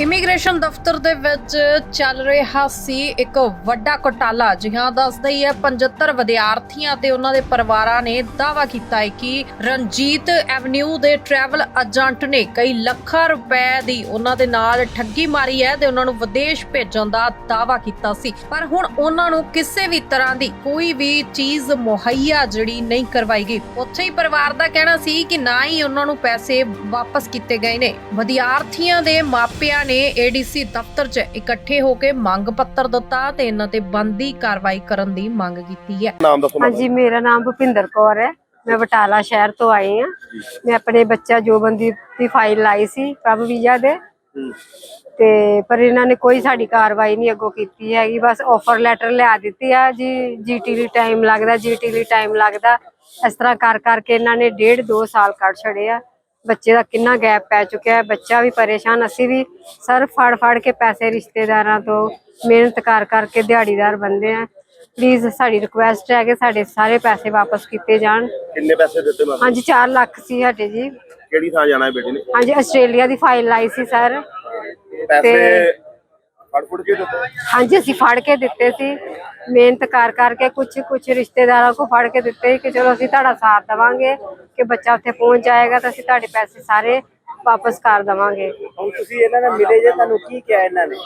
Immigration ਦਫ਼ਤਰ ਦੇ ਵਿੱਚ ਚੱਲ ਰਿਹਾ ਸੀ ਇੱਕ ਵੱਡਾ ਘੁਟਾਲਾ। ਜਿਹਾਂ ਦੱਸਦਾ ਹੀ ਹੈ 75 ਵਿਦਿਆਰਥੀਆਂ ਤੇ ਉਹਨਾਂ ਦੇ ਪਰਿਵਾਰਾਂ ਨੇ ਦਾਅਵਾ ਕੀਤਾ ਹੈ ਕਿ ਰਣਜੀਤ ਐਵਨਿਊ ਦੇ ਟਰੈਵਲ ਏਜੰਟ ਨੇ ਕਈ ਲੱਖਾਂ ਰੁਪਏ ਦੀ ਉਹਨਾਂ ਦੇ ਨਾਲ ਠੱਗੀ ਮਾਰੀ ਹੈ ਤੇ ਉਹਨਾਂ ਨੂੰ ਵਿਦੇਸ਼ ਭੇਜਣ ਦਾ ਦਾਅਵਾ ਕੀਤਾ ਸੀ। ਪਰ ਹੁਣ ਉਹਨਾਂ ਨੂੰ ਕਿਸੇ ਵੀ ਤਰ੍ਹਾਂ ਦੀ ਕੋਈ ਵੀ ਚੀਜ਼ ਮੁਹੱਈਆ ਜਿਹੜੀ ਨਹੀਂ ਕਰਵਾਈ ਗਈ। ਉੱਥੇ ਹੀ ਪਰਿਵਾਰ ਦਾ ਕਹਿਣਾ ਸੀ ਕਿ ਨਾ ਹੀ ਉਹਨਾਂ ਨੂੰ ਪੈਸੇ ਵਾਪਸ ਕੀਤੇ ਗਏ ਨੇ। ਵਿਦਿਆਰਥੀਆਂ ਦੇ ਮਾਪਿਆਂ ਨੇ ਏਡੀਸੀ ਦਫ਼ਤਰ 'ਚ ਇਕੱਠੇ ਹੋ ਕੇ ਮੰਗ ਪੱਤਰ ਦਿੱਤਾ ਤੇ ਇਹਨਾਂ ਤੇ ਬੰਦੀ ਕਾਰਵਾਈ ਕਰਨ ਦੀ ਮੰਗ ਕੀਤੀ ਹੈ। ਨਾਮ ਦੱਸੋ ਮੈਨੂੰ। ਹਾਂਜੀ ਮੇਰਾ ਨਾਮ ਭੁਪਿੰਦਰ ਕੌਰ ਹੈ। ਮੈਂ ਬਟਾਲਾ ਸ਼ਹਿਰ ਤੋਂ ਆਈ ਹਾਂ। ਮੈਂ ਆਪਣੇ ਬੱਚਾ ਜੋਬਨਦੀਪ ਦੀ ਫਾਈਲ ਲਾਈ ਸੀ ਪ੍ਰਭ ਵੀਜ਼ਾ ਦੇ। ਤੇ ਪਰ ਇਹਨਾਂ ਨੇ ਕੋਈ ਸਾਡੀ ਕਾਰਵਾਈ ਨਹੀਂ ਅੱਗੋਂ ਕੀਤੀ ਹੈਗੀ। ਬਸ ਆਫਰ ਲੈਟਰ ਲਿਆ ਦਿੱਤੀ ਆ ਜੀ। ਜੀਟੀ ਲਈ ਟਾਈਮ ਲੱਗਦਾ ਜੀਟੀ ਲਈ ਟਾਈਮ ਲੱਗਦਾ। ਇਸ ਤਰ੍ਹਾਂ ਕਰ ਕਰਕੇ ਇਹਨਾਂ ਨੇ ਡੇਢ ਦੋ ਸਾਲ ਕੱਢ ਛੜੇ ਆ। ਬੱਚੇ ਦਾ ਕਿੰਨਾ ਗੈਪ ਪੈ ਚੁੱਕਿਆ ਹੈ ਬੱਚਾ ਵੀ ਪਰੇਸ਼ਾਨ ਅਸੀਂ ਵੀ ਸਰ ਫੜ ਫੜ ਕੇ ਪੈਸੇ ਰਿਸ਼ਤੇਦਾਰਾਂ ਤੋਂ ਮਿਹਨਤ ਕਰ ਕਰਕੇ ਦਿਹਾੜੀਦਾਰ ਬੰਦੇ ਆ ਪਲੀਜ਼ ਸਾਡੀ ਰਿਕੁਐਸਟ ਹੈ ਕਿ ਸਾਡੇ ਸਾਰੇ ਪੈਸੇ ਵਾਪਸ ਕੀਤੇ ਜਾਣ। ਕਿੰਨੇ ਪੈਸੇ ਦਿੱਤੇ ਮੈਂ ਹਾਂਜੀ 4 ਲੱਖ ਸੀ ਸਾਡੇ ਜੀ। ਕਿਹੜੀ ਥਾਂ ਜਾਣਾ ਹੈ ਬੇਟੀ ਨੇ? ਹਾਂਜੀ ਆਸਟ੍ਰੇਲੀਆ ਦੀ ਫਾਈਲ ਲਾਈ ਸੀ ਸਰ। ਪੈਸੇ ਫੜ ਫੜ ਕੇ ਦਿੱਤੇ? ਹਾਂਜੀ ਅਸੀਂ ਫੜ ਕੇ ਦਿੱਤੇ ਸੀ। ਮਿਹਨਤ ਕਰ ਕਰਕੇ ਕੁਝ ਕੁਝ ਰਿਸ਼ਤੇਦਾਰਾਂ ਕੋ ਫੜ ਕੇ ਦਿੱਤੇ ਕਿ ਚਲੋ ਅਸੀਂ ਤੁਹਾਡਾ ਸਾਥ ਦੇਵਾਂਗੇ ਕਿ ਬੱਚਾ ਉੱਥੇ ਪਹੁੰਚ ਜਾਏਗਾ ਤਾਂ ਅਸੀਂ ਤੁਹਾਡੇ ਪੈਸੇ ਸਾਰੇ ਵਾਪਸ ਕਰ ਦੇਵਾਂਗੇ। ਹੁਣ ਤੁਸੀਂ ਇਹਨਾਂ ਨਾਲ ਮਿਲੇ ਜੇ ਤੁਹਾਨੂੰ ਕੀ ਕਿਹਾ ਇਹਨਾਂ ਨੇ?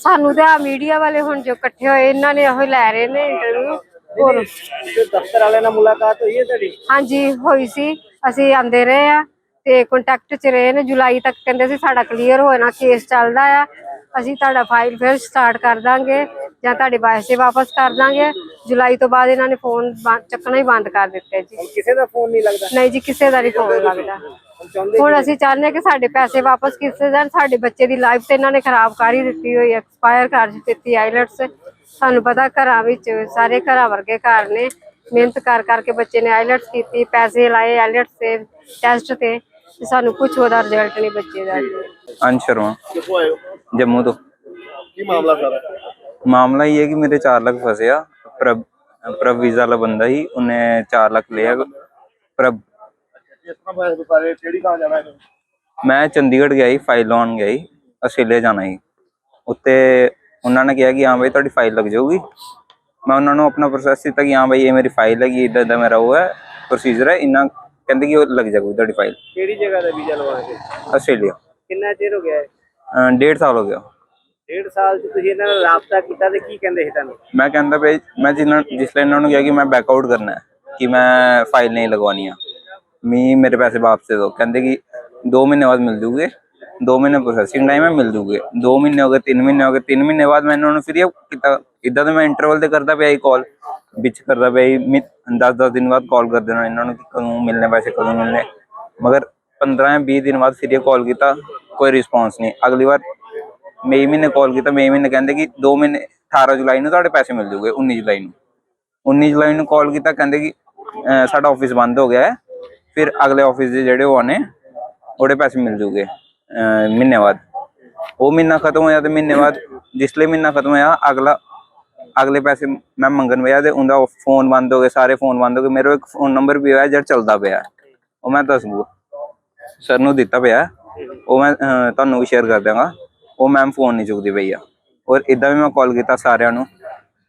ਸਾਨੂੰ ਤੇ ਆ ਮੀਡੀਆ ਵਾਲੇ ਹੁਣ ਜੋ ਇਕੱਠੇ ਹੋਏ ਇਹਨਾਂ ਨੇ ਇਹੋ ਲੈ ਰਹੇ ਨੇ ਇੰਟਰਵਿਊ ਹੋਰ ਤੇ ਦਫ਼ਤਰ ਵਾਲਿਆਂ ਨਾਲ ਮੁਲਾਕਾਤ ਹੋਈ ਹੈ ਤੁਹਾਡੀ? ਹਾਂਜੀ ਹੋਈ ਸੀ। ਅਸੀਂ ਆਂਦੇ ਰਹੇ ਆ ਤੇ ਕੰਟੈਕਟ ਚ ਰਹੇ ਨੇ। ਜੁਲਾਈ ਤੱਕ ਕਹਿੰਦੇ ਸੀ ਸਾਡਾ ਕਲੀਅਰ ਹੋਣਾ ਕੇਸ ਚੱਲਦਾ ਆ। ਅਸੀਂ ਤੁਹਾਡਾ ਫਾਈਲ ਫਿਰ ਸਟਾਰਟ ਕਰ ਦਾਂਗੇ ਜਾਂ ਤੁਹਾਡੇ ਪੈਸੇ ਵਾਪਸ ਕਰ ਦਾਂਗੇ। ਜੁਲਾਈ ਤੋਂ ਬਾਅਦ ਇਹਨਾਂ ਨੇ ਫੋਨ ਚੱਕਣਾ ਹੀ ਬੰਦ ਕਰ ਦਿੱਤੇ ਜੀ। ਕਿਸੇ ਦਾ ਫੋਨ ਨਹੀਂ ਲੱਗਦਾ? ਨਹੀਂ ਜੀ ਕਿਸੇ ਦਾ ਨਹੀਂ ਫੋਨ ਲੱਗਦਾ। ਹੁਣ ਅਸੀਂ ਚਾਹੁੰਦੇ ਹਾਂ ਕਿ ਸਾਡੇ ਪੈਸੇ ਵਾਪਸ ਕੀਤੇ ਜਾਣ ਸਾਡੇ ਬੱਚੇ ਦੀ ਲਾਈਫ ਤੇ ਇਹਨਾਂ ਨੇ ਖਰਾਬ ਕਰ ਹੀ ਦਿੱਤੀ ਹੋਈ ਐਕਸਪਾਇਰ ਕਰ ਦਿੱਤੀ ਆਈਲੈਟਸ ਸਾਨੂੰ ਪਤਾ ਘਰਾਂ ਵਿੱਚ ਸਾਰੇ ਘਰਾਂ ਵਰਗੇ ਘਰ ਨੇ। ਮਿਹਨਤ ਕਰ ਕਰਕੇ ਬੱਚੇ ਨੇ ਆਈਲੈਟਸ ਕੀਤੀ ਪੈਸੇ ਲਾਏ ਆਈਲੈਟਸ ਤੇ ਟੈਸਟ ਤੇ। ਤੇ ਸਾਨੂੰ ਕੁਝ ਉਹਦਾ ਰਿਜ਼ਲਟ ਨਹੀਂ ਬੱਚੇ ਦਾ। ਅੰਸ਼ ਜੰਮੂ ਤੋਂ। ਕੀ ਮਾਮਲਾ ਸਾਰਾ? ਮਾਮਲਾ ਇਹ ਹੈ ਕਿ ਮੇਰੇ 4 ਲੱਖ ਫਸਿਆ। ਪ੍ਰਭ ਵੀਜ਼ਾ ਵਾਲਾ ਬੰਦਾ ਹੀ ਉਹਨੇ 4 ਲੱਖ ਲਿਆ। ਪ੍ਰਭ। ਇਸ ਤਰ੍ਹਾਂ ਬਾਰੇ ਕਿਹੜੀ ਕਾਂ ਜਾਣਾ ਹੈ ਮੈਂ ਚੰਡੀਗੜ੍ਹ ਗਿਆ ਹੀ ਫਾਈਲ ਲਾਉਣ ਗਿਆ ਹੀ ਅਸੇਲੇ ਜਾਣਾ ਹੀ ਉੱਤੇ ਉਹਨਾਂ ਨੇ ਕਿਹਾ ਕਿ ਹਾਂ ਬਈ ਤੁਹਾਡੀ ਫਾਈਲ ਲੱਗ ਜਾਊਗੀ। ਮੈਂ ਉਹਨਾਂ ਨੂੰ ਆਪਣਾ ਪ੍ਰੋਸੈਸ ਦਿੱਤਾ ਕਿ ਹਾਂ ਬਈ ਇਹ ਮੇਰੀ ਫਾਈਲ ਹੈਗੀ ਇਦਾਂ ਦਾ ਮੇਰਾ ਉਹ ਹੈ ਪ੍ਰੋਸੀਜਰ ਹੈ। ਇੰਨਾ ਕਹਿੰਦੇ ਕਿ ਉਹ ਲੱਗ ਜਾਊਗੀ ਤੁਹਾਡੀ ਫਾਈਲ ਕਿਹੜੀ ਜਗ੍ਹਾ ਦਾ ਵੀਜ਼ਾ ਲਵਾ ਕੇ ਆਸਟ੍ਰੇਲੀਆ। ਕਿੰਨਾ ਚਿਰ ਹੋ ਗਿਆ ਹੈ ਅਹ ਡੇਢ ਸਾਲ ਹੋ ਗਿਆ। ਡੇਢ ਸਾਲ ਚ ਤੁਸੀਂ ਇਹਨਾਂ ਨਾਲ ਰਾਬਤਾ ਕੀਤਾ ਤੇ ਕੀ ਕਹਿੰਦੇ ਸੀ ਤੁਹਾਨੂੰ? ਮੈਂ ਕਹਿੰਦਾ ਪਈ ਮੈਂ ਜਿਨ੍ਹਾਂ ਜਿਸ ਲਈ ਇਹਨਾਂ ਨੂੰ ਕਿਹਾ ਕਿ ਮੈਂ ਬੈਕ ਆਊਟ ਕਰਨਾ ਹੈ ਕਿ ਮੈਂ ਫਾਈਲ ਨਹੀਂ ਲਗਵਾਉਣੀ ਆ। ਮੀ ਮੇਰੇ ਪੈਸੇ ਵਾਪਸ ਦੇ ਦਿਓ। ਕਹਿੰਦੇ ਕਿ 2 ਮਹੀਨੇ ਬਾਅਦ ਮਿਲ ਜੂਗੇ। 2 ਮਹੀਨੇ ਪ੍ਰੋਸੈਸਿੰਗ ਟਾਈਮ ਹੈ ਮਿਲ ਜੂਗੇ। 2 ਮਹੀਨੇ ਹੋ ਗਏ 3 ਮਹੀਨੇ ਹੋ ਗਏ 3 ਮਹੀਨੇ ਬਾਅਦ ਮੈਂ ਇਹਨਾਂ ਨੂੰ ਫਿਰ ਇਹ ਕੀਤਾ। ਇਦਾਂ ਤਾਂ ਮੈਂ ਇੰਟਰਵਲ ਤੇ ਕਰਦਾ ਪਿਆ ਹੀ ਕਾਲ ਵਿੱਚ ਕਰਦਾ ਪਿਆ ਹੀ 10 10 ਦਿਨ ਬਾਅਦ ਕਾਲ ਕਰ ਦੇਣਾ ਇਹਨਾਂ ਨੂੰ ਕਿ ਕਦੋਂ ਮਿਲਨੇ ਪੈਸੇ ਕਦੋਂ ਮਿਲਨੇ ਮਗਰ 15 ਜਾਂ 20 ਦਿਨ ਬਾਅਦ ਫਿਰ ਇਹ ਕਾਲ ਕੀਤਾ, ਕੋਈ ਰਿਸਪੌਂਸ ਨਹੀਂ। ਅਗਲੀ ਵਾਰ ਮਈ ਮਹੀਨੇ ਕਾਲ ਕੀਤਾ, ਮਈ ਮਹੀਨੇ ਕਹਿੰਦੇ ਕਿ 2 ਮਹੀਨੇ 18 ਜੁਲਾਈ ਨੂੰ ਤੁਹਾਡੇ ਪੈਸੇ ਮਿਲ ਜੂਗੇ 19 ਜੁਲਾਈ ਨੂੰ। 19 ਜੁਲਾਈ ਨੂੰ ਕਾਲ ਕੀਤਾ, ਕਹਿੰਦੇ ਕਿ ਸਾਡਾ ਆਫਿਸ ਬੰਦ ਹੋ ਗਿਆ ਹੈ। ਫਿਰ ਅਗਲੇ ਆਫਿਸ ਦੇ ਜਿਹੜੇ ਉਹ ਆਨੇ ਉਹਦੇ ਪੈਸੇ ਮਿਲ ਜੂਗੇ ਮਹੀਨੇ ਬਾਅਦ। ਉਹ ਮਹੀਨਾ ਖਤਮ ਹੋਇਆ ਤੇ ਮਹੀਨੇ ਬਾਅਦ, ਜਿਸਲੇ ਮਹੀਨਾ ਖਤਮ ਹੋਇਆ, ਅਗਲਾ ਅਗਲੇ ਪੈਸੇ ਮੈਂ ਮੰਗਣ ਪਿਆ ਤੇ ਉਹਦਾ ਫੋਨ ਬੰਦ ਹੋ ਗਏ ਸਾਰੇ ਫੋਨ ਬੰਦ ਹੋ ਗਏ। ਮੇਰੇ ਕੋਲ ਇੱਕ ਫੋਨ ਨੰਬਰ ਵੀ ਹੋਇਆ ਜਿਹੜਾ ਚੱਲਦਾ ਪਿਆ। ਉਹ ਮੈਂ ਦੱਸ ਦੂੰਗਾ। ਸਰ ਨੂੰ ਦਿੱਤਾ ਪਿਆ। ਉਹ ਮੈਂ ਤੁਹਾਨੂੰ ਵੀ ਸ਼ੇਅਰ ਕਰ ਦਾਂਗਾ ਉਹ ਮੈਮ ਫੋਨ ਨਹੀਂ ਚੁੱਕਦੀ ਪਈ ਆ। ਔਰ ਇਦਾਂ ਵੀ ਮੈਂ ਕਾਲ ਕੀਤਾ ਸਾਰਿਆਂ ਨੂੰ।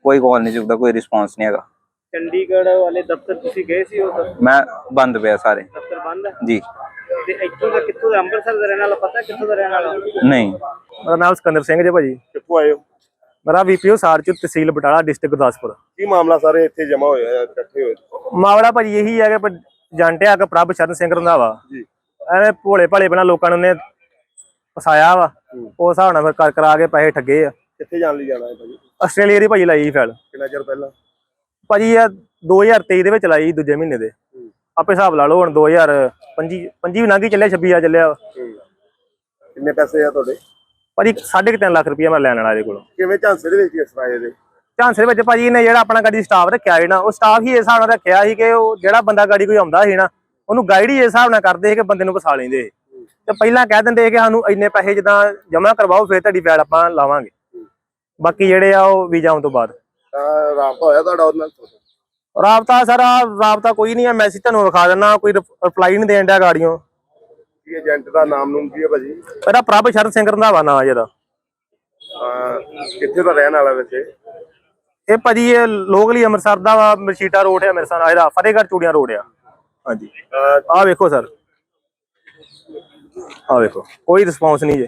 ਕੋਈ ਕਾਲ ਨਹੀਂ ਚੁੱਕਦਾ ਕੋਈ ਰਿਸਪੌਂਸ ਨਹੀਂ ਹੈਗਾ। ਚੰਡੀਗੜ੍ਹ ਵਾਲੇ ਦਫ਼ਤਰ ਤੁਸੀਂ ਗਏ ਸੀ ਉਹ ਦਫ਼ਤਰ ਮੈਂ ਬੰਦ ਪਿਆ ਸਾਰੇ। ਬੰਦ? ਹੈ ਜੀ। ਤੇ ਇੱਥੋਂ ਦਾ ਕਿੱਥੋਂ ਦਾ? ਅੰਮ੍ਰਿਤਸਰ ਦਾ ਰਹਿਣ ਵਾਲਾ ਪਤਾ ਕਿੱਥੋਂ ਦਾ ਰਹਿਣ ਵਾਲਾ? ਨਹੀਂ। ਮੇਰਾ ਨਾਮ ਸਿਕੰਦਰ ਸਿੰਘ ਜੀ ਭਾਜੀ। ਕਿੱਥੋਂ ਆਏ ਹੋ? ਮੇਰਾ ਵੀਪੀਓ ਸਾਰਚੂ ਤਹਿਸੀਲ ਬਟਾਲਾ ਡਿਸਟ੍ਰਿਕਟ ਗੁਰਦਾਸਪੁਰ। ਕੀ ਮਾਮਲਾ ਸਾਰੇ ਇੱਥੇ ਜਮਾ ਹੋਏ ਆ ਇਕੱਠੇ ਹੋਏ? ਮਾਵੜਾ ਭਾਜੀ ਇਹੀ ਹੈ ਕਿ ਜਾਂਟਿਆ ਕਿ ਪ੍ਰਭ ਸ਼ਰਨ ਸਿੰਘ ਰੰਧਾਵਾ। ਜੀ। ਐਵੇਂ ਭੋਲੇ ਭਾਲੇ ਬਣਾ ਲੋਕਾਂ ਨੂੰ ਫਸਾਇਆ ਵਾ। ਉਸ ਹਿਸਾਬ ਨਾਲ ਫਿਰ ਕਰ ਕਰਾ ਕੇ ਪੈਸੇ ਠੱਗੇ ਆ। ਕਿੱਥੇ ਜਾਣ ਲਈ ਜਾਣਾ ਹੈ ਭਾਜੀ? ਆਸਟ੍ਰੇਲੀਆ ਦੀ ਭਾਜੀ ਲਾਈ ਸੀ ਫੈਲ ਕਿੰਨਾ ਚਿਰ ਪਹਿਲਾਂ? ਭਾਜੀ ਇਹ 2023 ਦੇ ਵਿੱਚ ਲਾਈ ਸੀ ਦੂਜੇ ਮਹੀਨੇ ਦੇ। ਆਪੇ ਹਿਸਾਬ ਲਾ ਲਓ ਹੁਣ 2025 25 ਵੀ ਲੰਘੀ ਚੱਲਿਆ 26 ਆ ਚੱਲਿਆ ਹੂੰ। ਕਿੰਨੇ ਪੈਸੇ ਆ ਤੁਹਾਡੇ? ਭਾਜੀ 3.5 ਲੱਖ ਰੁਪਇਆ ਮੈਂ ਲੈਣ ਵਾਲਾ ਇਹਦੇ ਕੋਲੋਂ। ਕਿਵੇਂ ਝਾਂਸੇ ਦੇ ਵਿੱਚ ਤਰ੍ਹਾਂ ਆਏ ਦੇ ਝਾਂਸੇ ਦੇ ਵਿੱਚ ਭਾਜੀ ਨੇ ਜਿਹੜਾ ਆਪਣਾ ਗੱਡੀ ਸਟਾਫ ਰੱਖਿਆ ਸੀ ਨਾ ਉਹ ਸਟਾਫ ਹੀ ਇਸ ਹਿਸਾਬ ਨਾਲ ਰੱਖਿਆ ਸੀ ਕਿ ਉਹ ਜਿਹੜਾ ਬੰਦਾ ਗਾੜੀ ਕੋਈ ਆਉਂਦਾ ਸੀ ਨਾ ਉਹਨੂੰ ਗਾਈਡ ਹੀ ਇਸ ਹਿਸਾਬ ਨਾਲ ਕਰਦੇ ਸੀ ਕਿ ਬੰਦੇ ਨੂੰ ਫਸਾ ਲੈਂਦੇ। ਤੇ ਪਹਿਲਾਂ ਕਹਿ ਦਿੰਦੇ ਕਿ ਸਾਨੂੰ ਇੰਨੇ ਪੈਸੇ ਜਿੱਦਾਂ ਜਮ੍ਹਾਂ ਕਰਵਾਓ ਫਿਰ ਤੁਹਾਡੀ ਫਾਈਲ ਆਪਾਂ ਲਾਵਾਂਗੇ। ਬਾਕੀ ਜਿਹੜੇ ਆ ਉਹ ਵੀਜ਼ਾ ਆਉਣ ਤੋਂ ਬਾਅਦ। ਰਾਬਤਾ ਹੋਇਆ ਤੁਹਾਡਾ ਉਹਨਾਂ ਨਾਲ? ਰਾਬਤਾ ਸਰ ਰਾਬਤਾ ਕੋਈ ਨਹੀਂ ਹੈ ਮੈਸੇਜ ਤੁਹਾਨੂੰ ਵਿਖਾ ਦਿੰਦਾ ਕੋਈ ਰਿਪਲਾਈ ਨਹੀਂ ਦੇਣ ਡਿਆ ਗਾੜੀਆਂ ਕੀ ਏਜੰਟ ਦਾ ਨਾਮ ਨੂਮ ਕੀ ਹੈ ਭਾਜੀ? ਇਹਦਾ ਪ੍ਰਭ ਸ਼ਰਨ ਸਿੰਘ ਰੰਧਾਵਾ ਨਾਂ ਜਿਹਦਾ ਅਹ ਕਿੱਥੇ ਦਾ ਰਹਿਣ ਵਾਲਾ ਵੈਸੇ? ਇਹ ਭਾਜੀ ਇਹ ਲੋਕਲੀ ਅੰਮ੍ਰਿਤਸਰ ਦਾ ਵਾ ਮਰਸ਼ੀਟਾ ਰੋਡ ਹੈ ਮੇਰੇ ਸਾਹ ਇਹਦਾ ਫਤਿਹਗੜ੍ਹ ਚੂੜੀਆਂ ਰੋਡ ਆ। ਹਾਂਜੀ। ਅਹ ਆਹ ਵੇਖੋ ਸਰ। ਆਹ ਵੇਖੋ ਕੋਈ ਰਿਸਪੌਂਸ ਨਹੀਂ ਜੇ।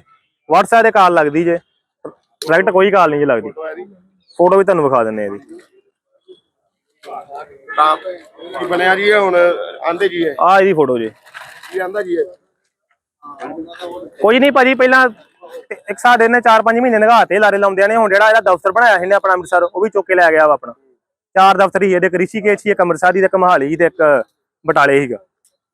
WhatsApp ਤੇ ਕਾਲ ਲੱਗਦੀ ਜੇ। ਡਾਇਰੈਕਟ ਕੋਈ ਕਾਲ ਨਹੀਂ ਜੇ ਲੱਗਦੀ। ਫੋਟੋ ਵੀ ਤੁਹਾਨੂੰ ਵਿਖਾ ਦਿੰਨੇ ਆ ਇਹਦੀ। ਤਾਂ ਕੀ ਬਣਿਆ ਜੀ ਇਹ ਹੁਣ? ਆਂਦੇ ਜੀ ਇਹ ਆਹ ਇਹਦੀ ਫੋਟੋ ਜੇ। ਕੀ ਆਂਦਾ ਜੀ ਇਹ? ਕੋਈ ਨਹੀਂ ਭਾਜੀ ਪਹਿਲਾਂ ਇੱਕ ਸਾਡੇ ਨੇ 4-5 ਮਹੀਨੇ ਨਗਾਤੇ ਲਾਰੇ ਲਾਉਂਦਿਆਂ ਨੇ। ਹੁਣ ਜਿਹੜਾ ਇਹਦਾ ਦਫ਼ਤਰ ਬਣਾਇਆ ਸੀ ਨੇ ਆਪਣਾ ਅੰਮ੍ਰਿਤਸਰ ਉਹ ਵੀ ਚੁੱਕ ਕੇ ਲੈ ਗਿਆ ਵਾ ਆਪਣਾ। ਚਾਰ ਦਫ਼ਤਰ ਹੀ ਇਹਦੇ ਇੱਕ ਰਿਸ਼ੀਕੇਸ਼ ਸੀ ਇੱਕ ਅੰਮ੍ਰਿਤਸਰ ਦੀ ਤੇ ਇੱਕ ਮਹਾਲੀ ਸੀ ਤੇ ਇੱਕ ਬਟਾਲੇ ਸੀਗਾ।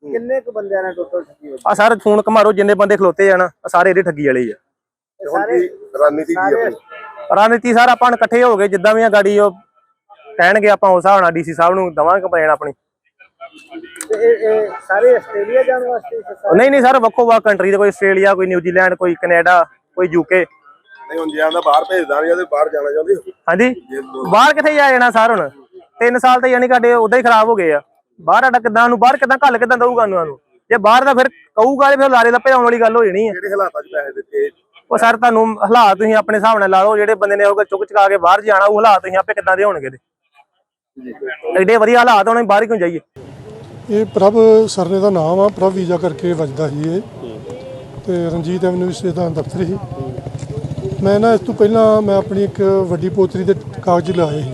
ਕਿੰਨੇ ਕੁ ਬੰਦਿਆਂ ਨੇ ਟੋਟਲ ਠੱਗੀ ਹੋਈ? ਆ ਸਾਰੇ ਫੋਨ ਘਮਾਰੋ ਜਿੰਨੇ ਬੰਦੇ ਖਲੋਤੇ ਆ ਨਾ ਆਹ ਸਾਰੇ ਇਹਦੇ ਠੱਗੀ ਵਾਲੇ ਹੀ ਆ। ਕੀ ਰਣਨੀਤੀ ਕੀ ਹੈ ਆਪਣੀ? ਰਣਨੀਤੀ ਸਰ ਆਪਾਂ ਇਕੱਠੇ ਹੋ ਗਏ ਜਿੱਦਾਂ ਵੀ ਆ ਗਾੜੀ ਉਹ ਕਹਿਣਗੇ ਆਪਾਂ ਉਸ ਹਿਸਾਬ ਨਾਲ ਡੀਸੀ ਸਾਹਿਬ ਨੂੰ ਦਵਾਂਗੇ ਕੰਪਲੇਨ ਆਪਣੀ। ਤੇ ਇਹ ਇਹ ਸਾਰੇ ਆਸਟ੍ਰੇਲੀਆ ਜਾਣ ਵਾਸਤੇ ਹੀ ਸਰ? ਨਹੀਂ ਨਹੀਂ ਸਰ ਵੱਖੋ ਵੱਖ ਕੰਟਰੀ ਦੇ ਕੋਈ ਆਸਟ੍ਰੇਲੀਆ ਕੋਈ ਨਿਊਜ਼ੀਲੈਂਡ ਕੋਈ ਕੈਨੇਡਾ ਕੋਈ ਯੂਕੇ ਨਹੀਂ ਹੁਣ ਜੇ ਆਂਦਾ ਬਾਹਰ ਭੇਜਦਾ ਨਹੀਂ ਉਹਦੇ ਬਾਹਰ ਜਾਣਾ ਚਾਹੁੰਦੇ ਹੋ? ਹਾਂਜੀ? ਬਾਹਰ ਕਿੱਥੇ ਜਾ ਜਾਣਾ ਸਰ ਹੁਣ? 3 ਸਾਲ ਤੇ ਯਾਨੀ ਸਾਡੇ ਉਦਾਂ ਹੀ ਖਰਾਬ ਹੋ ਗਏ ਆ। ਬਾਹਰ ਸਾਡਾ ਕਿੱਦਾਂ ਨੂੰ ਬਾਹਰ ਕਿੱਦਾਂ ਘੱਲ ਕਿੱਦਾਂ ਦਊਗਾ ਨੂੰ? ਸਾਨੂੰ ਜੇ ਬਾਹਰ ਦਾ ਫਿਰ ਕਹੂਗਾ ਤੇ ਫਿਰ ਲਾਰੇ ਲੱਪੇ ਆਉਣ ਵਾਲੀ ਗੱਲ ਹੋ ਜਾਣੀ ਆ। ਕਿਹੜੇ ਹਾਲਾਤਾਂ 'ਚ ਪੈਸੇ ਦਿੱਤੇ? ਉਹ ਸਰ ਤੁਹਾਨੂੰ ਹਾਲਾਤ ਤੁਸੀਂ ਆਪਣੇ ਹਿਸਾਬ ਨਾਲ ਲਾ ਲਓ ਜਿਹੜੇ ਬੰਦੇ ਨੇ ਉਹ ਚੁੱਕ ਚੁਕਾ ਕੇ ਬਾਹਰ ਜਾਣਾ ਉਹ ਹਾਲਾਤ ਤੁਸੀਂ ਆਪੇ ਕਿੱਦਾਂ ਦੇ ਹੋਣਗੇ ਤੇ। ਐਡੇ ਵਧੀਆ ਹਾਲਾਤ ਹੋਣੇ ਬਾਹਰ ਹੀ ਕਿਉਂ ਜਾਈਏ? ਇਹ ਪ੍ਰਭ ਸਰਨੇ ਦਾ ਨਾਮ ਆ, ਪ੍ਰਭ ਵੀਜ਼ਾ ਕਰਕੇ ਵੱਜਦਾ ਸੀ ਇਹ। ਤੇ ਰਣਜੀਤ ਐਵਨਿਊ ਵਿੱਚ ਦਾ ਦਫ਼ਤਰ ਸੀ। ਮੈਂ ਨਾ ਇਸ ਤੋਂ ਪਹਿਲਾਂ ਮੈਂ ਆਪਣੀ ਇੱਕ ਵੱਡੀ ਪੋਤਰੀ ਦੇ ਕਾਗਜ਼ ਲਾਏ ਸੀ।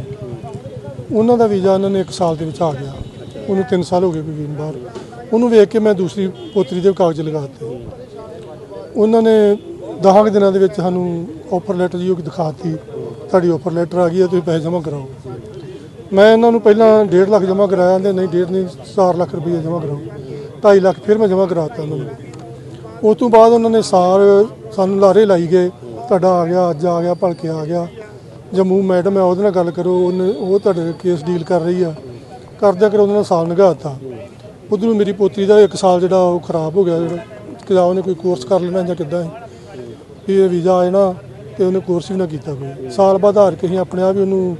ਉਹਨਾਂ ਦਾ ਵੀਜ਼ਾ ਉਹਨਾਂ ਨੇ 1 ਸਾਲ ਦੇ ਵਿੱਚ ਆ ਗਿਆ। ਉਹਨੂੰ 3 ਸਾਲ ਹੋ ਗਏ ਕੋਈ ਵੀਨ ਬਾਹਰ। ਉਹਨੂੰ ਵੇਖ ਕੇ ਮੈਂ ਦੂਸਰੀ ਪੋਤਰੀ ਦੇ ਕਾਗਜ਼ ਲਗਾ ਦਿੱਤੇ। ਉਹਨਾਂ ਨੇ 10 ਦਿਨਾਂ ਦੇ ਵਿੱਚ ਸਾਨੂੰ ਆਫਰ ਲੈਟਰ ਜੀ ਉਹ ਦਿਖਾਤੀ ਤੁਹਾਡੀ ਆਫਰ ਲੈਟਰ ਆ ਗਈ ਹੈ ਤੁਸੀਂ ਪੈਸੇ ਜਮ੍ਹਾਂ ਕਰਾਓ। ਮੈਂ ਇਹਨਾਂ ਨੂੰ ਪਹਿਲਾਂ 1.5 ਲੱਖ ਜਮ੍ਹਾਂ ਕਰਾਇਆ ਤੇ ਨਹੀਂ 1.5 ਨਹੀਂ 4 ਲੱਖ ਰੁਪਏ ਜਮ੍ਹਾਂ ਕਰਾਓ। 2.5 ਲੱਖ ਫਿਰ ਮੈਂ ਜਮ੍ਹਾਂ ਕਰਾਤਾ ਉਹਨਾਂ ਨੂੰ। ਉਸ ਤੋਂ ਬਾਅਦ ਉਹਨਾਂ ਨੇ ਸਾਰ ਸਾਨੂੰ ਲਾਰੇ ਲਾਈ ਗਏ, ਤੁਹਾਡਾ ਆ ਗਿਆ, ਅੱਜ ਆ ਗਿਆ, ਭਲਕੇ ਆ ਗਿਆ। ਜੰਮੂ ਮੈਡਮ ਹੈ ਉਹਦੇ ਨਾਲ ਗੱਲ ਕਰੋ, ਉਹਨੇ, ਉਹ ਤੁਹਾਡੇ ਕੇਸ ਡੀਲ ਕਰ ਰਹੀ ਆ। ਕਰਦਿਆਂ ਕਰ ਉਹਨਾਂ ਨਾਲ ਸਾਲ ਨਿਗਾਹਤਾ ਉਧਰੋਂ ਮੇਰੀ ਪੋਤਰੀ ਦਾ 1 ਸਾਲ ਜਿਹੜਾ ਉਹ ਖਰਾਬ ਹੋ ਗਿਆ, ਜਿਹੜਾ ਕਿਦਾ ਉਹਨੇ ਕੋਈ ਕੋਰਸ ਕਰ ਲੈਣਾ ਜਾਂ ਕਿੱਦਾਂ ਵੀ ਇਹ ਵੀਜ਼ਾ ਆਏ ਨਾ, ਤੇ ਉਹਨੇ ਕੋਰਸ ਵੀ ਨਾ ਕੀਤਾ ਕੋਈ। ਸਾਲ ਬਾਅਦ ਹਾਰ ਕੇ ਅਸੀਂ ਆਪਣੇ ਆਪ ਹੀ ਉਹਨੂੰ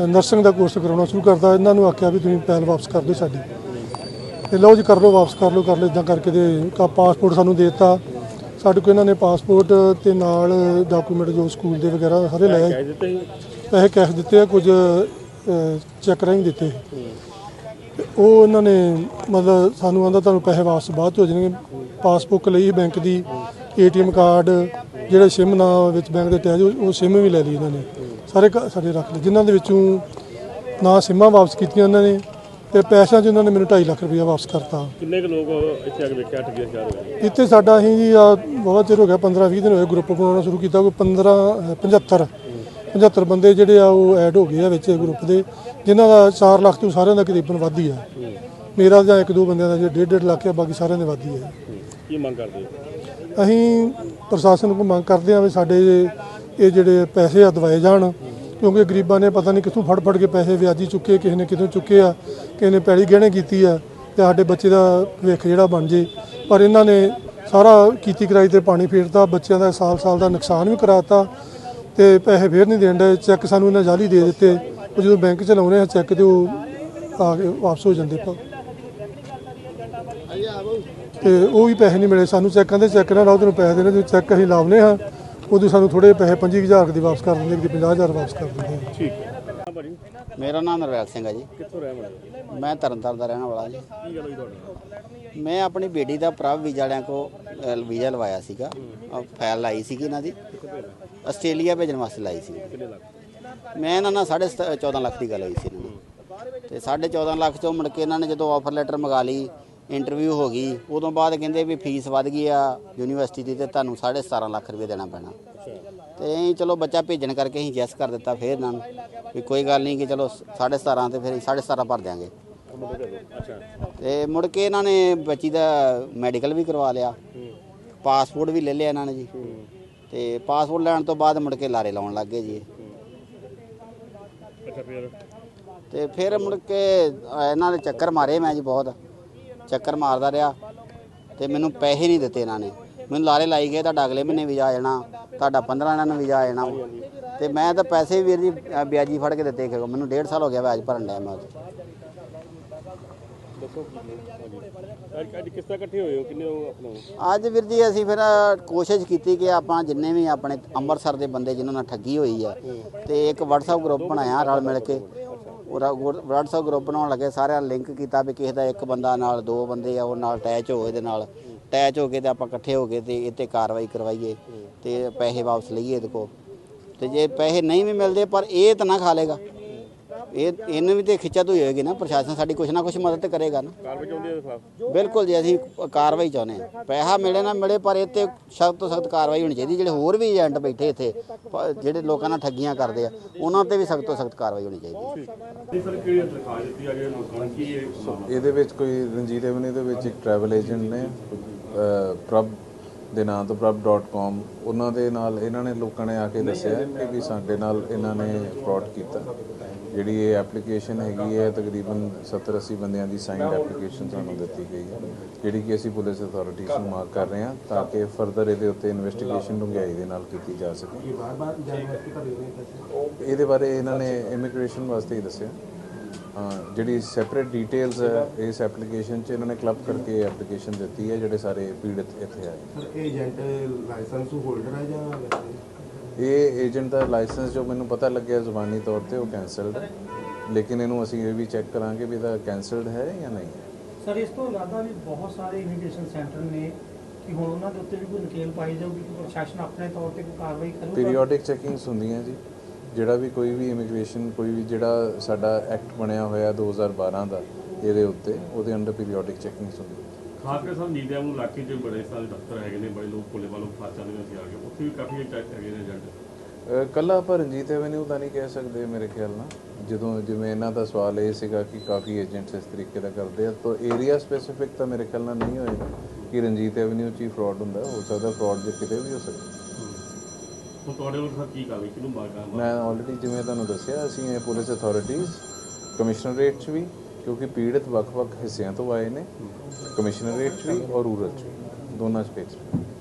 ਨਰਸਿੰਗ ਦਾ ਕੋਰਸ ਕਰਾਉਣਾ ਸ਼ੁਰੂ ਕਰਤਾ ਇਹਨਾਂ ਨੂੰ ਆਖਿਆ ਵੀ ਤੁਸੀਂ ਪੈਲ ਵਾਪਸ ਕਰ ਦਿਓ ਸਾਡੀ। ਤੇ ਲਓ ਜੀ ਕਰ ਲਓ ਵਾਪਸ ਕਰ ਲਓ ਕਰ ਲਓ ਇਦਾਂ ਕਰਕੇ ਤੇ ਕਾ ਪਾਸਪੋਰਟ ਸਾਨੂੰ ਦੇ ਦਿੱਤਾ। ਸਾਡੇ ਕੋਲ ਇਹਨਾਂ ਨੇ ਪਾਸਪੋਰਟ ਤੇ ਨਾਲ ਡਾਕੂਮੈਂਟ ਜੋ ਸਕੂਲ ਦੇ ਵਗੈਰਾ ਸਾਰੇ ਲੈ ਆਏ ਪੈਸੇ ਕੈਸ਼ ਦਿੱਤੇ ਆ ਕੁਝ ਚੈੱਕ ਰਾਹੀਂ ਦਿੱਤੇ। ਤੇ ਉਹ ਉਹਨਾਂ ਨੇ ਮਤਲਬ ਸਾਨੂੰ ਆਂਦਾ ਤੁਹਾਨੂੰ ਪੈਸੇ ਵਾਪਸ ਬਾਅਦ 'ਚ ਹੋ ਜਾਣਗੇ। ਪਾਸਬੁੱਕ ਲਈ ਬੈਂਕ ਦੀ ਏਟੀਐਮ ਕਾਰਡ ਜਿਹੜੇ ਸਿਮ ਨਾ ਵਿੱਚ ਬੈਂਕ ਦੇ ਅਟੈਚ ਉਹ ਸਿਮ ਵੀ ਲੈ ਲਈ ਇਹਨਾਂ ਨੇ। ਸਾਰੇ ਸਾਡੇ ਰੱਖ ਲਏ ਜਿਨ੍ਹਾਂ ਦੇ ਵਿੱਚੋਂ ਨਾ ਸਿਮਾਂ ਵਾਪਸ ਕੀਤੀਆਂ ਉਹਨਾਂ ਨੇ ਤੇ ਪੈਸਿਆਂ 'ਚ ਉਹਨਾਂ ਨੇ ਮੈਨੂੰ 2.5 ਲੱਖ ਰੁਪਇਆ ਵਾਪਸ ਕਰਤਾ। ਕਿੰਨੇ ਕੁ ਲੋਕ ਇੱਥੇ ਆ ਕੇ ਵੇਖਿਆ ਠੱਗੀਆਂ ਸ਼ਿਕਾਰ ਹੋਏ? ਇੱਥੇ ਸਾਡਾ ਅਸੀਂ ਜੀ ਆ ਬਹੁਤ ਚਿਰ ਹੋ ਗਿਆ 15 20 ਦਿਨ ਹੋਏ ਗਰੁੱਪ ਬਣਾਉਣਾ ਸ਼ੁਰੂ ਕੀਤਾ ਕੋਈ 15 ਅਹ 75 75 ਬੰਦੇ ਜਿਹੜੇ ਆ ਉਹ ਐਡ ਹੋ ਗਏ ਆ ਵਿੱਚ ਗਰੁੱਪ ਦੇ ਜਿਨ੍ਹਾਂ ਦਾ 4 ਲੱਖ ਤੋਂ ਸਾਰਿਆਂ ਦਾ ਤਕਰੀਬਨ ਵੱਧ ਹੀ ਆ। ਮੇਰਾ ਜਾਂ ਇੱਕ ਦੋ ਬੰਦਿਆਂ ਦਾ ਜਿਹੜਾ 1.5 ਲੱਖ ਆ ਬਾਕੀ ਸਾਰਿਆਂ ਦੇ ਵੱਧ ਹੀ ਆ। ਕੀ ਮੰਗ ਕਰਦੇ ਹੋ? ਅਸੀਂ ਪ੍ਰਸ਼ਾਸਨ ਕੋਲ ਮੰਗ ਕਰਦੇ ਹਾਂ ਵੀ ਸਾਡੇ ਇਹ ਜਿਹੜੇ ਪੈਸੇ ਆ ਦਵਾਏ ਜਾਣ, ਕਿਉਂਕਿ ਗਰੀਬਾਂ ਨੇ ਪਤਾ ਨਹੀਂ ਕਿੱਥੋਂ ਫੜ ਫੜ ਕੇ ਪੈਸੇ ਵਿਆਜੀ ਚੁੱਕੇ, ਕਿਸੇ ਨੇ ਕਿੱਥੋਂ ਚੁੱਕੇ ਆ, ਕਿਸੇ ਨੇ ਪੈੜੀ ਗਹਿਣੇ ਕੀਤੀ ਆ, ਤੇ ਸਾਡੇ ਬੱਚੇ ਦਾ ਭਵਿੱਖ ਜਿਹੜਾ ਬਣ ਜੇ। ਪਰ ਇਹਨਾਂ ਨੇ ਸਾਰਾ ਕੀਤੀ ਕਰਾਈ ਤੇ ਪਾਣੀ ਫੇਰਤਾ, ਬੱਚਿਆਂ ਦਾ ਸਾਲ ਸਾਲ ਦਾ ਨੁਕਸਾਨ ਵੀ ਕਰਾਤਾ, ਤੇ ਪੈਸੇ ਫੇਰ ਨਹੀਂ ਦੇਣ ਦੇ ਚੈੱਕ ਸਾਨੂੰ ਇਹਨਾਂ ਜਾਲੀ ਦੇ ਦਿੱਤੇ। ਉਹ ਜਦੋਂ ਬੈਂਕ ਚ ਲਾਉਣੇ ਆ ਚੈੱਕ ਤੇ ਉਹ ਆ ਕੇ ਵਾਪਸ ਹੋ ਜਾਂਦੇ ਪਾ ਤੇ ਉਹ ਵੀ ਪੈਸੇ ਨਹੀਂ ਮਿਲੇ ਸਾਨੂੰ, ਚੈੱਕਾਂ ਦੇ ਚੈੱਕ ਨਾ ਲਾਓ, ਤੈਨੂੰ ਪੈਸੇ ਦੇਣੇ, ਤੇ ਚੈੱਕ ਅਸੀਂ ਲਾਉਨੇ ਹਾਂ ਉਦੋਂ ਸਾਨੂੰ ਥੋੜੇ ਪੈਸੇ 25000 ਦੀ ਵਾਪਸ ਕਰ ਦਿੰਦੇ ਕਿ 50000 ਵਾਪਸ ਕਰ ਦਿੰਦੇ ਆ। ਮੇਰਾ ਨਾਮ ਨਰਵੈਲ ਸਿੰਘ ਹੈ ਜੀ। ਕਿੱਥੋਂ ਰਹਿਣ ਵਾਲੇ ਹੋ? ਮੈਂ ਤਰਨਤਾਰਨ ਦਾ ਰਹਿਣ ਵਾਲਾ ਜੀ। ਕੀ ਗੱਲ ਹੋਈ ਤੁਹਾਡੇ? ਨਾਲ ਮੈਂ ਆਪਣੀ ਬੇਟੀ ਦਾ ਪ੍ਰਭ ਵੀਜ਼ਾ ਵਾਲਿਆਂ ਕੋ ਅ, ਵੀਜ਼ਾ ਲਵਾਇਆ ਸੀਗਾ। ਅ, ਫਾਈਲ ਲਾਈ ਸੀਗੀ ਇਹਨਾਂ ਦੀ। ਆਸਟ੍ਰੇਲੀਆ ਭੇਜਣ ਵਾਸਤੇ ਲਾਈ ਸੀ। ਕਿੰਨੇ ਮੈਂ ਇਹਨਾਂ ਨਾਲ ਸਾਢੇ ਸਤ- 14 ਲੱਖ ਦੀ ਗੱਲ ਹੋਈ ਸੀ ਇਹਨਾਂ ਨਾਲ। ਤੇ ਸਾਢੇ 14 ਲੱਖ ਚੋਂ ਮੁੜ ਕੇ ਇਹਨਾਂ ਨੇ ਜਦੋਂ ਆਫਰ ਲੈਟਰ ਮੰਗਾ ਲਈ ਇੰਟਰਵਿਊ ਹੋ ਗਈ। ਉਦੋਂ ਬਾਅਦ ਕਹਿੰਦੇ ਵੀ ਫੀਸ ਵੱਧ ਗਈ ਆ ਯੂਨੀਵਰਸਿਟੀ ਦੀ ਤੇ ਤੁਹਾਨੂੰ 17.5 ਲੱਖ ਰੁਪਏ ਦੇਣਾ ਪੈਣਾ। ਤੇ ਅਸੀਂ ਚਲੋ ਬੱਚਾ ਭੇਜਣ ਕਰਕੇ ਅਸੀਂ ਜੈਸ ਕਰ ਦਿੱਤਾ ਫਿਰ ਇਹਨਾਂ ਨੂੰ ਵੀ ਕੋਈ ਗੱਲ ਨਹੀਂ ਕਿ ਚਲੋ 17.5 ਤੇ ਫਿਰ 17.5 ਭਰ ਦਿਆਂਗੇ। ਤੇ ਮੁੜ ਕੇ ਇਹਨਾਂ ਨੇ ਬੱਚੀ ਦਾ ਮੈਡੀਕਲ ਵੀ ਕਰਵਾ ਲਿਆ। ਪਾਸਪੋਰਟ ਵੀ ਲੈ ਲਿਆ ਇਹਨਾਂ ਨੇ ਜੀ। ਤੇ ਪਾਸਪੋਰਟ ਲੈਣ ਤੋਂ ਬਾਅਦ ਮੁੜ ਕੇ ਲਾਰੇ ਲਾਉਣ ਲੱਗ ਗਏ ਜੀ। ਤੇ ਫਿਰ ਮੁੜ ਕੇ ਇਹਨਾਂ ਨੇ ਚੱਕਰ ਮਾਰੇ ਮੈਂ ਜੀ ਬਹੁਤ। ਚੱਕਰ ਮਾਰਦਾ ਰਿਹਾ ਤੇ ਮੈਨੂੰ ਪੈਸੇ ਨਹੀਂ ਦਿੱਤੇ ਇਹਨਾਂ ਨੇ। ਮੈਨੂੰ ਲਾਰੇ ਲਾਈ ਗਏ ਤੁਹਾਡਾ ਅਗਲੇ ਮਹੀਨੇ ਵੀਜ਼ਾ ਆ ਜਾਣਾ ਤੁਹਾਡਾ 15 ਦਿਨਾਂ ਨੂੰ ਵੀਜ਼ਾ ਆ ਜਾਣਾ। ਤੇ ਮੈਂ ਤਾਂ ਪੈਸੇ ਵੀ ਵੀਰ ਜੀ ਵਿਆਜੀ ਫੜ ਕੇ ਦਿੱਤੇ ਕਿ ਮੈਨੂੰ 1.5 ਸਾਲ ਹੋ ਗਿਆ ਵਿਆਜ ਭਰਨ ਡਿਆ ਮੈਂ ਉਹਦੇ। ਦੱਸੋ ਕੀ ਹੈ ਅੱਜ ਅੱਜ ਕਿਸ ਤਰ੍ਹਾਂ ਇਕੱਠੇ ਹੋਏ ਹੋ? ਕਿੰਨੇ ਹੋ ਆਪਣਾ? ਅੱਜ ਵੀਰ ਜੀ ਅਸੀਂ ਫਿਰ ਕੋਸ਼ਿਸ਼ ਕੀਤੀ ਕਿ ਆਪਾਂ ਜਿੰਨੇ ਵੀ ਆਪਣੇ ਅੰਮ੍ਰਿਤਸਰ ਦੇ ਬੰਦੇ ਜਿਨ੍ਹਾਂ ਨਾਲ ਠੱਗੀ ਹੋਈ ਆ ਤੇ ਇੱਕ WhatsApp ਗਰੁੱਪ ਬਣਾਇਆ ਰਲ ਮਿਲ ਕੇ। ਉਹ WhatsApp ਗਰੁੱਪ ਬਣਾਉਣ ਲੱਗੇ, ਸਾਰਿਆਂ ਲਿੰਕ ਕੀਤਾ ਵੀ ਕਿਸੇ ਦਾ ਇੱਕ ਬੰਦਾ ਨਾਲ ਦੋ ਬੰਦੇ ਆ, ਉਹ ਨਾਲ ਅਟੈਚ ਹੋ ਇਹਦੇ ਨਾਲ। ਅਟੈਚ ਹੋ ਕੇ ਤੇ ਆਪਾਂ ਇਕੱਠੇ ਹੋ ਕੇ ਤੇ ਇਹ ਤੇ ਕਾਰਵਾਈ ਕਰਵਾਈਏ ਤੇ ਪੈਸੇ ਵਾਪਸ ਲਈਏ ਇਹਦੇ ਕੋ ਤੇ ਜੇ ਪੈਸੇ ਨਹੀਂ ਵੀ ਮਿਲਦੇ, ਪਰ ਇਹ ਤਾਂ ਨਾ ਖਾ ਲੇਗਾ ਇਹ ਇਹਨੂੰ ਵੀ ਤੇ ਖਿੱਚਾ ਤੋਂ ਹੋਏਗੀ ਨਾ ਪ੍ਰਸ਼ਾਸਨ ਸਾਡੀ ਕੁਛ ਨਾ ਕੁਛ ਮਦਦ ਕਰੇਗਾ ਨਾ। ਕਾਰਵਾਈ ਚਾਹੁੰਦੇ ਹੋ ਖਿਲਾਫ? ਬਿਲਕੁਲ ਜੀ ਅਸੀਂ ਕਾਰਵਾਈ ਚਾਹੁੰਦੇ ਹਾਂ। ਪੈਸਾ ਮਿਲੇ ਨਾ ਮਿਲੇ ਪਰ ਇਹ ਤੇ ਸਖਤ ਤੋਂ ਸਖਤ ਕਾਰਵਾਈ ਹੋਣੀ ਚਾਹੀਦੀ ਜਿਹੜੇ ਹੋਰ ਵੀ ਏਜੰਟ ਬੈਠੇ ਇੱਥੇ ਪ- ਜਿਹੜੇ ਲੋਕਾਂ ਨਾਲ ਠੱਗੀਆਂ ਕਰਦੇ ਆ ਉਹਨਾਂ ਤੇ ਵੀ ਸਖਤ ਤੋਂ ਸਖਤ ਕਾਰਵਾਈ ਹੋਣੀ ਚਾਹੀਦੀ ਇਹ ਸਰ ਕਿਹੜੀ ਦਰਖਾਸਤ ਦਿੱਤੀ ਆ ਜਿਹੜੇ ਲੋਕਾਂ ਨੂੰ ਕੀ ਇਹ ਇਹਦੇ ਵਿੱਚ ਕੋਈ ਰਣਜੀਤ ਐਵਨਿਊ ਦੇ ਵਿੱਚ ਇੱਕ ਟਰੈਵਲ ਏਜੰਟ ਨੇ ਅਹ, ਪ੍ਰਭ ਦੇ ਨਾਂ ਤੋਂ ਪ੍ਰਭ.com ਉਹਨਾਂ ਦੇ ਨਾਲ ਇਹਨਾਂ ਨੇ ਲੋਕਾਂ ਨੇ ਆ ਕੇ ਦੱਸਿਆ ਕਿ ਵੀ ਸਾਡੇ ਨਾਲ ਇਹਨਾਂ ਨੇ ਫਰਾਡ ਕੀਤਾ। ਜਿਹੜੀ ਇਹ ਐਪਲੀਕੇਸ਼ਨ ਹੈਗੀ ਹੈ, ਤਕਰੀਬਨ 70 80 ਬੰਦਿਆਂ ਦੀ ਸਾਈਨਡ ਐਪਲੀਕੇਸ਼ਨ ਸਾਨੂੰ ਦਿੱਤੀ ਗਈ ਹੈ, ਜਿਹੜੀ ਕਿ ਅਸੀਂ ਪੁਲਿਸ ਅਥਾਰਟੀਜ਼ ਨੂੰ ਮਾਰਕ ਕਰ ਰਹੇ ਹਾਂ ਤਾਂ ਕਿ ਫਰਦਰ ਇਹਦੇ ਉੱਤੇ ਇਨਵੈਸਟੀਗੇਸ਼ਨ ਡੂੰਘਾਈ ਦੇ ਨਾਲ ਕੀਤੀ ਜਾ ਸਕੇ। ਇਹਦੇ ਬਾਰੇ ਇਹਨਾਂ ਨੇ ਇਮੀਗ੍ਰੇਸ਼ਨ ਵਾਸਤੇ ਹੀ ਦੱਸਿਆ। ਜਿਹੜੀ ਸੈਪਰੇਟ ਡਿਟੇਲਸ ਹੈ, ਇਸ ਐਪਲੀਕੇਸ਼ਨ 'ਚ ਇਹਨਾਂ ਨੇ ਕਲੱਬ ਕਰਕੇ ਐਪਲੀਕੇਸ਼ਨ ਦਿੱਤੀ ਹੈ, ਜਿਹੜੇ ਸਾਰੇ ਪੀੜਤ ਇੱਥੇ ਆਏ। ਏਜੰਟ ਲਾਇਸੈਂਸ ਹੋਲਡਰ ਹੈ ਜਾਂ ਇਹ ਏਜੰਟ ਦਾ ਲਾਇਸੈਂਸ ਜੋ ਮੈਨੂੰ ਪਤਾ ਲੱਗਿਆ ਜ਼ੁਬਾਨੀ ਤੌਰ ਤੇ ਉਹ ਕੈਂਸਲਡ ਹੈ। ਲੇਕਿਨ ਇਹਨੂੰ ਅਸੀਂ ਇਹ ਵੀ ਚੈੱਕ ਕਰਾਂਗੇ ਵੀ ਇਹਦਾ ਕੈਂਸਲਡ ਹੈ ਜਾਂ ਨਹੀਂ ਹੈ। ਸਰ ਇਸ ਤੋਂ ਇਲਾਵਾ ਵੀ ਬਹੁਤ ਸਾਰੇ ਇਮੀਗ੍ਰੇਸ਼ਨ ਸੈਂਟਰ ਨੇ ਕਿ ਹੁਣ ਉਹਨਾਂ ਦੇ ਉੱਤੇ ਵੀ ਕੋਈ ਨਕੇਲ ਪਾਈ ਜਾਊਗੀ ਕਿ ਪ੍ਰਸ਼ਾਸਨ ਆਪਣੇ ਤੌਰ ਤੇ ਕੋਈ ਕਾਰਵਾਈ ਕਰੂਗਾ। ਪੀਰੀਓਡਿਕ ਚੈਕਿੰਗਸ ਹੁੰਦੀਆਂ ਜੀ। ਜਿਹੜਾ ਵੀ ਕੋਈ ਵੀ ਇਮੀਗ੍ਰੇਸ਼ਨ ਕੋਈ ਵੀ ਜਿਹੜਾ ਸਾਡਾ ਐਕਟ ਬਣਿਆ ਹੋਇਆ 2012 ਦਾ ਇਹਦੇ ਉੱਤੇ ਉਹਦੇ ਅੰਡਰ ਪੀਰੀਓਡਿਕ ਚੈਕਿੰਗਸ ਹੁੰਦੀਆਂ ਖਾਸ ਕਰਕੇ ਸਰ ਨੀਂਦਿਆਂ ਨੂੰ ਇਲਾਕੇ 'ਚ ਬੜੇ ਸਾਰੇ ਦਫ਼ਤਰ ਹੈਗੇ ਨੇ ਬੜੇ ਲੋਕ ਭੋਲੇ ਵਾਲੋਂ ਨੇ ਅਸੀਂ ਆ ਕੇ ਉੱਥੇ ਵੀ ਕਾਫੀ ਏਜੰਟ ਹੈਗੇ ਨੇ ਏਜੰਟ। ਕੱਲਾ ਆਪਾਂ ਰਣਜੀਤ ਐਵਨਿਊ ਦਾ ਨਹੀਂ ਕਹਿ ਸਕਦੇ ਮੇਰੇ ਖਿਆਲ ਨਾਲ। ਜਦੋਂ ਜਿਵੇਂ ਇਹਨਾਂ ਦਾ ਸਵਾਲ ਇਹ ਸੀਗਾ ਕਿ ਕਾਫੀ ਏਜੰਟਸ ਇਸ ਤਰੀਕੇ ਦਾ ਕਰਦੇ ਆ ਤਾਂ ਏਰੀਆ ਸਪੈਸੀਫਿਕ ਤਾਂ ਮੇਰੇ ਖਿਆਲ ਨਾਲ ਨਹੀਂ ਹੋਏਗਾ ਕਿ ਰਣਜੀਤ ਐਵਨਿਊ 'ਚ ਹੀ ਫਰਾਡ ਹੁੰਦਾ ਹੋ ਸਕਦਾ ਫਰਾਡ ਜੇ ਕਿਤੇ ਵੀ ਹੋ ਸਕਦਾ। ਹੁਣ ਤੁਹਾਡੇ ਵੱਲੋਂ ਕੀ ਕਾਰਵਾਈ ਕਿਹਨੂੰ ਮਾਰਕਾ ਮੈਂ ਆਲਰੇਡੀ ਜਿਵੇਂ ਤੁਹਾਨੂੰ ਦੱਸਿਆ ਅਸੀਂ ਇਹ ਪੁਲਿਸ ਅਥਾਰਟੀਜ਼ ਕਮਿਸ਼ਨਰੇਟ 'ਚ ਵੀ ਕਿਉਂਕਿ ਪੀੜਤ ਵੱਖ-ਵੱਖ ਹਿੱਸਿਆਂ ਤੋਂ ਆਏ ਨੇ, ਕਮਿਸ਼ਨਰੇਟ 'ਚ ਵੀ ਔਰ ਰੂਰਲ 'ਚ ਵੀ, ਦੋਨਾਂ ਸਪੇਸ 'ਚ